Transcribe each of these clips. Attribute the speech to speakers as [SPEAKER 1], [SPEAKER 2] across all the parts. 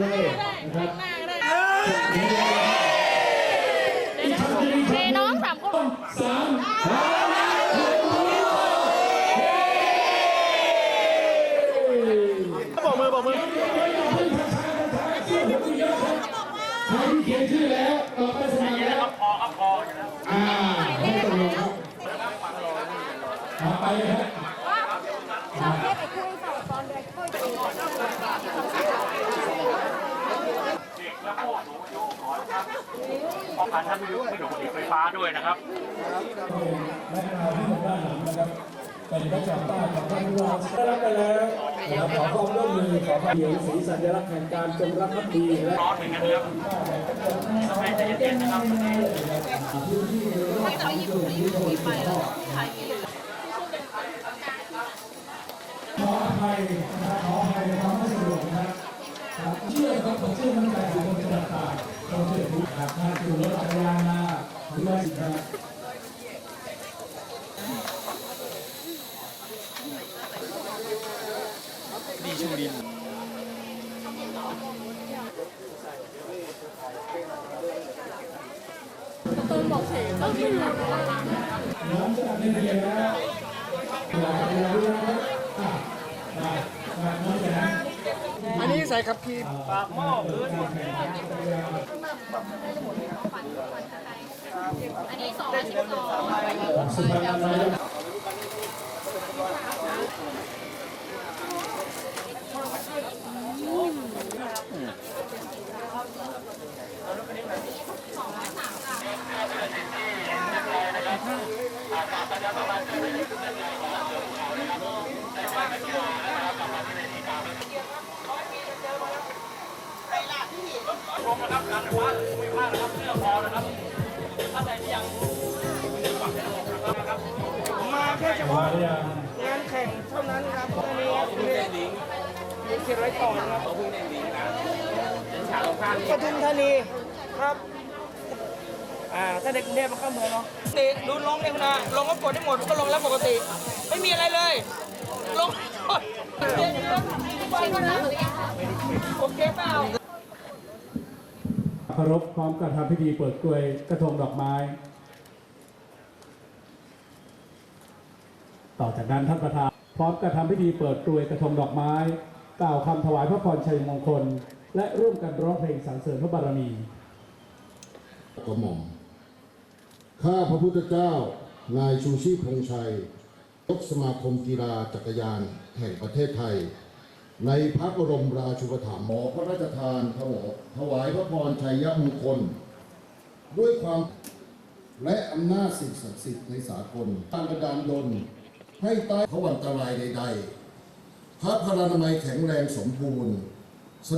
[SPEAKER 1] เลยนะครับ
[SPEAKER 2] เทน้องสามคน
[SPEAKER 1] สามห้าหก
[SPEAKER 3] บอกมือบอกมือ
[SPEAKER 1] ใครที่เขียนชื่อแล้วต่อไปสมัครแล้ว
[SPEAKER 3] พอครับพอ
[SPEAKER 1] อ่าไม่ต้องรอครับไปครับ
[SPEAKER 2] เราแค่ไปคุยสอบตอนเด็กคุยตัวเอง
[SPEAKER 3] ป้องกันท่านไม่ยุไม่โดนไฟฟ้าด้วยนะครับ
[SPEAKER 1] และเราที่อยู่ด้านหลังนะครับเป็นพระเจ้าต้าของท่านผู้ว่าได้รับไปแล้วเราขอความร่วมมือขอความเหยียสีสัญลักษณ์แห่งการจงรักภักดีและ
[SPEAKER 3] ร้อนเหมือนกันครับให้ใจเย็นๆนะครับ
[SPEAKER 1] ขออภัยนะครับขออภัยในความไม่สะดวกนะครับเชื่อครับผมเชื่อมั่นใจของคนจะต่าง ๆเราเชื่อถือครับถ้ารถจักรยานมาหรือว่าสิครับ
[SPEAKER 2] ตูนบอกเฉยก็ไม่รู้
[SPEAKER 1] น้องจะทำได้เรียนแล้วหลากเรารู้แล้วอะมามาน้องจะนะ
[SPEAKER 4] อันนี้ใส่ขับขี่
[SPEAKER 3] ปากหม้อพื้น
[SPEAKER 2] อันนี้สองร้อยสิบสอง
[SPEAKER 1] สุภาพนายก
[SPEAKER 3] ลงนะครับการไฟฟ้าไม่พลาดนะครับเสื้อพอนะครับท่านใดที่ยัง
[SPEAKER 4] มาแค่เฉ
[SPEAKER 1] มา
[SPEAKER 4] พาะ
[SPEAKER 1] หรือยัง
[SPEAKER 4] งานแข่งเท่านั้นครับอันนี้เป็นเขตร้อยต่อนะครับปทุมธานีครับอ่าถ้าเด็กกรุงเทพมันก็เหมือนเนาะติดูลงเองนะลงก็กดได้หมดก็ลงแล้วปกติ ไม่มีอะไรเลย ลงหมดเดี๋ยโอเคเปล่า
[SPEAKER 1] เคารพพร้อมกับทำพิธีเปิดกลวยกระทงดอกไม้ ต่อจากนั้นท่านประธานพร้อมกับทำพิธีเปิดกลวยกระทงดอกไม้ กล่าวคำถวายพระพรชัยมงคล และร่วมกันร้องเพลงสรรเสริญพระบารมี
[SPEAKER 5] กระหม่อมข้าพระพุทธเจ้า นายชูชีพพงชัยยกสมาคมกีฬาจักรยานแห่งประเทศไทย ในพระบรมราชูปถัมภ์หมอพระราชทานถวายถวายพระพรชัยมงคล ด้วยความและอำนาจสิ่งศักดิ์สิทธิ์ในสากลการบันดาลดลให้ใต้พระวันตรายใด ๆ พระพลานามัยแข็งแรงสมบูรณ์
[SPEAKER 6] ร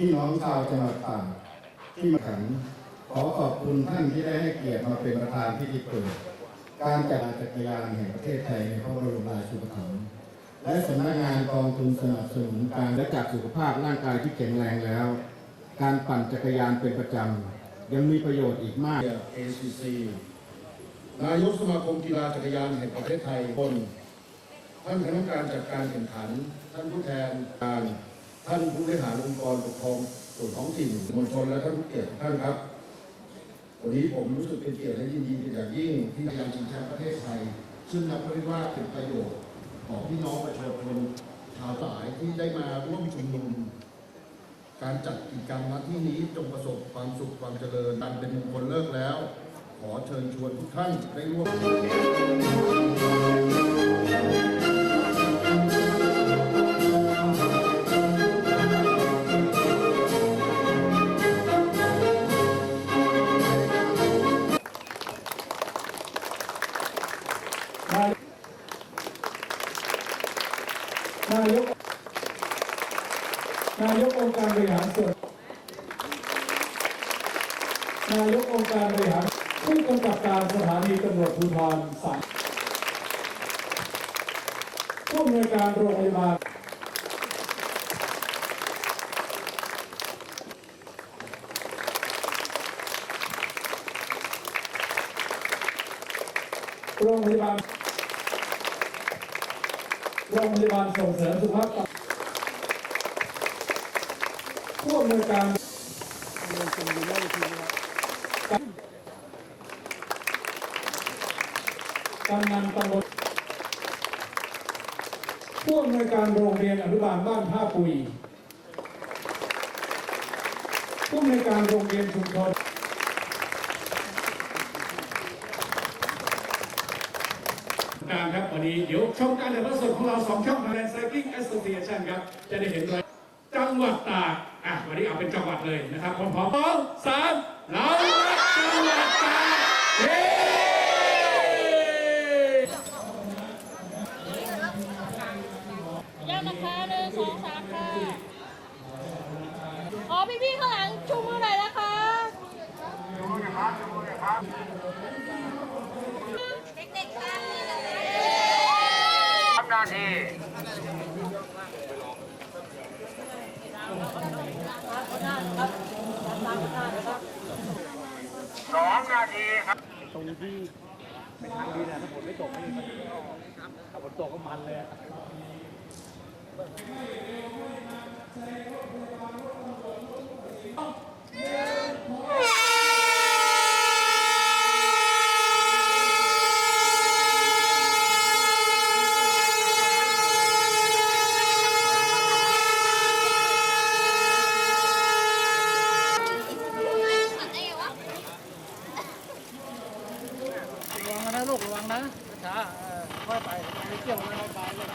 [SPEAKER 6] พี่น้องชาวจังหวัดตากที่มาขันขอขอบคุณท่านที่ได้ให้เกียรติมาเป็นประธานพิธีเปิด การจัดจักรยานแห่งประเทศไทยในพระบรมราชูปถัมภ์และสำนักงานกองทุนสนับสนุนการและจากสุขภาพร่างกายที่แข็งแรงแล้ว การปั่นจักรยานเป็นประจำยังมีประโยชน์อีกมาก
[SPEAKER 5] ACC นายกสมาคมกีฬาจักรยานแห่งประเทศไทยคนท่านคณะกรรมการจัดการแข่งขัน ท่านผู้แทนการ ท่านผู้บริหารองค์กรปกครองส่วนท้องถิ่นมวลชนและท่านผู้เกียรติท่านครับ วันนี้ผมรู้สึกเป็นเกียรติและยินดีเป็นอย่างยิ่งที่ได้ยังชิงแชมป์ประเทศไทย ซึ่งนับว่าเป็นประโยชน์ของพี่น้องประชาชนชาวสายที่ได้มาร่วมชุมนุมการจัดกิจกรรมณที่นี้จงประสบความสุขความเจริญการเป็นมงคลเลิกแล้ว ขอเชิญชวนทุกท่านได้ร่วม
[SPEAKER 1] นายก นายกองการบริหารส่วน นายกองการบริหารผู้กำกับการสถานีตำรวจภูธรสายผู้อำนวยการโรงพยาบาลโรงพยาบาล โรงพยาบาลส่งเสริมสุขภาพผู้อำนวยการกำนันตำบลผู้อำนวยการโรงเรียนอนุบาลบ้านท่าปุยผู้อำนวยการโรงเรียนชุมชน การครับวั นี้เดี๋ยวชมการถ่ายทอดสดของเราสองช่อง Thailand Cycling Association ครับ จะได้เห็นเลยจังหวัดตากอะวันนี้เอาเป็นจังหวัดเลยนะครับพร้อมๆสองสามเรารักจังหวัดตากเฮ้
[SPEAKER 2] ย่านะคะหนึ่งสองสามค่ะอ๋อพี่ๆข้างหลังชูมือหน่อยนะคะเด็กๆค่ะ
[SPEAKER 3] ทำหน้าที่ สองนาทีครับ
[SPEAKER 7] ตรงที่เป็นทางดีนะถ้าฝนไม่ตกนี่มีถ้าฝนตกก็มันเลยอะวังนะลูกระวังนะช้าเออค่อยไปไม่เกี่ยวนะไปเลย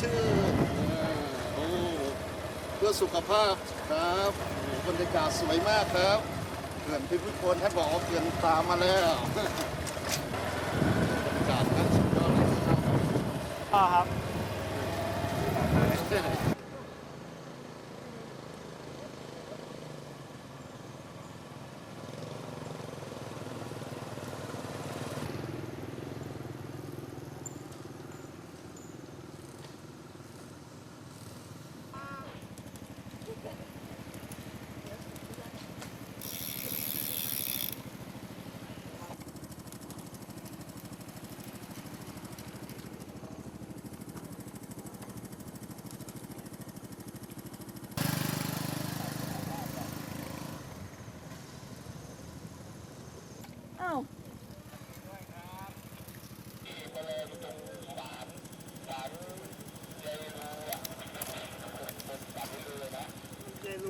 [SPEAKER 5] ชื่อโอ้เพื่อสุขภาพครับบรรยากาศสวยมากครับเขื่อนพิพิธภัณฑ์ท่านบอกว่าเขื่อนตามมาแล้วบรรยากาศนั้นสุดยอดเลยครับ
[SPEAKER 7] อ่าครับ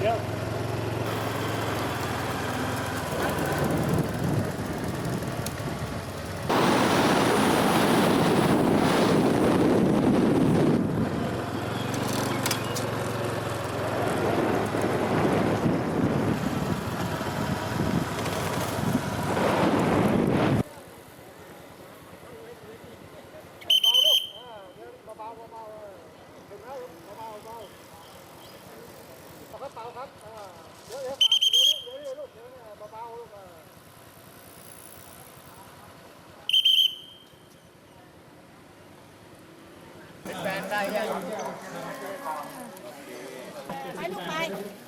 [SPEAKER 7] เดี๋ยว
[SPEAKER 2] ไปลูกไป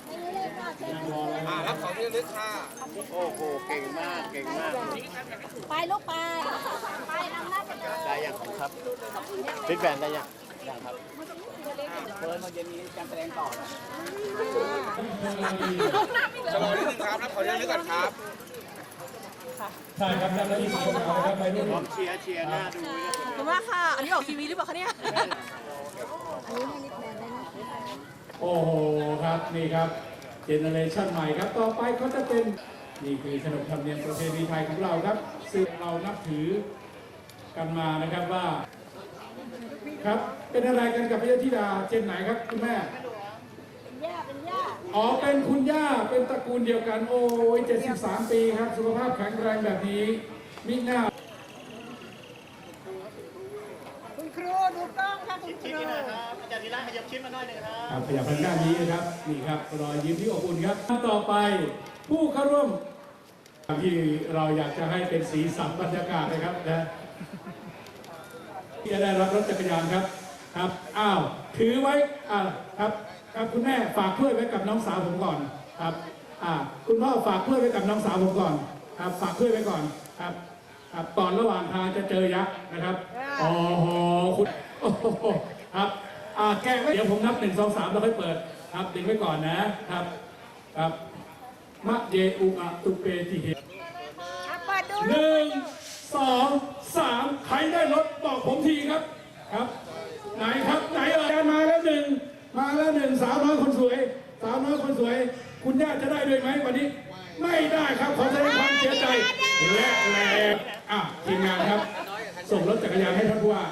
[SPEAKER 2] ไปเลยค่ะเชิญ
[SPEAKER 3] อ่ารับของที่ลึกค่ะ
[SPEAKER 5] โอ้โห เก่งมาก เก่งมาก
[SPEAKER 2] ไปลูกไป ไปนำหน้าไปเลย
[SPEAKER 6] ได้ยังครับฟิตแบนได้ยัง ยังครับ
[SPEAKER 7] เฟิร์นมาเย็นนี้การแสดงต่อนะ
[SPEAKER 3] จะรอนิดนึงครับรับของที่ระลึกก่อนครับ
[SPEAKER 1] ใช่ครับท่านที่สองนะครับไปด้วย
[SPEAKER 6] เชียร์เชียร์หน้าดู
[SPEAKER 4] ขอบคุณมากค่ะ อันนี้ออกทีวีหรือเปล่าคะเนี่ย
[SPEAKER 1] โอ้โหครับนี่ครับเจเนอเรชันใหม่ครับต่อไปเขาจะเป็นนี่คือขนบธรรมเนียมประเพณีไทยของเราครับซึ่งเรานับถือกันมานะครับว่า ครับ เป็นอะไรกันกับพระธิดาเจนไหนครับคุณแม่
[SPEAKER 2] เป็นย่าเป็นย่า
[SPEAKER 1] อ๋อ เป็นคุณย่า เป็นตระกูลเดียวกัน โอ้ย73 ปีครับ สุขภาพแข็งแรงแบบนี้มิหน้า
[SPEAKER 2] คุณครูดูกล้องค่ะคุณครู
[SPEAKER 3] อาจารย์วีระขยับชิ้นมาหน่อยหนึ่งครับ
[SPEAKER 1] ครับขยับทางด้านนี้นะครับ นี่ครับ รอยยิ้มที่อบอุ่นครับต่อไปผู้เข้าร่วมที่เราอยากจะให้เป็นสีสันบรรยากาศนะครับนะ ที่จะได้รับรถจักรยานครับครับอ้าวถือไว้อ่าครับครับคุณแม่ฝากถ้วยไว้กับน้องสาวผมก่อนครับอ่าคุณพ่อฝากถ้วยไว้กับน้องสาวผมก่อนครับฝากถ้วยไว้ก่อนครับครับก่อนระหว่างทางจะเจอยักษ์นะครับอ๋อโหคุณโอ้โหครับอ่าแกะไว้เดี๋ยวผมนับหนึ่งสองสามแล้วค่อยเปิด ครับดึงไว้ก่อนนะครับครับมะเยอุอะตุเปติเห
[SPEAKER 2] อะเปิดดู
[SPEAKER 1] หนึ่งสอง สามใครได้รถบอกผมทีครับครับ ไหนครับไหนเอ่ยมาแล้วหนึ่งมาแล้วหนึ่งสาวน้อยคนสวย สาวน้อยคนสวย คุณย่าจะได้ด้วยไหมวันนี้ ไม่ได้ครับขอแสดงความเสียใจและแล้วอะทีมงานครับ ส่งรถจักรยานให้ท่านผู้ว่า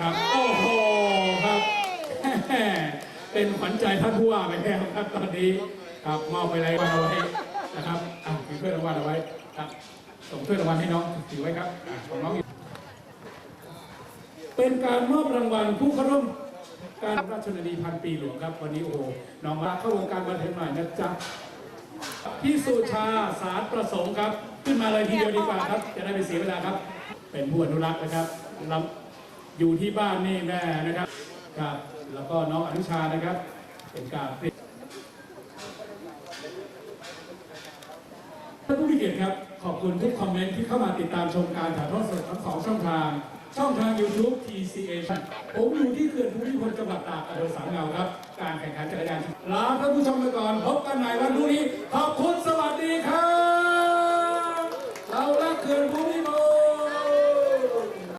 [SPEAKER 1] ครับโอ้โหครับเป็นขวัญใจท่านผู้ว่าไปแล้วครับตอนนี้ครับมอบไปเลยวันเอาไว้นะครับอะมีถ้วยรางวัลเอาไว้ครับ ส่งถ้วยรางวัลให้น้องถือไว้ครับของน้องเป็นการมอบรางวัลผู้เข้าร่วมการราชนานีพันปีหลวงครับ วันนี้โอ้โหน้องรักเข้าวงการบันเทิงหน่อยนะจ๊ะพี่สุชาสารประสงค์ครับ ขึ้นมาเลยทีเดียวดีกว่าครับ จะได้ไม่เสียเวลาครับ เป็นผู้อนุรักษ์นะครับเราอยู่ที่บ้านนี่แม่นะครับครับ แล้วก็น้องอนุชานะครับ เป็นการเปลี่ยนท่านผู้มีเกียรติครับ ขอบคุณทุกคอมเมนต์ที่เข้ามาติดตามชมการถ่ายทอดสดทั้งสองช่องทาง ช่องทาง YouTube TCA ผมอยู่ที่เขื่อนภูมิพลจังหวัดตากอำเภอสามเงาครับ การแข่งขันจักรยานลาท่านผู้ชมไปก่อน พบกันใหม่วันพรุ่งนี้ ขอบคุณสวัสดีครับ เราละเขื่อนภูมิ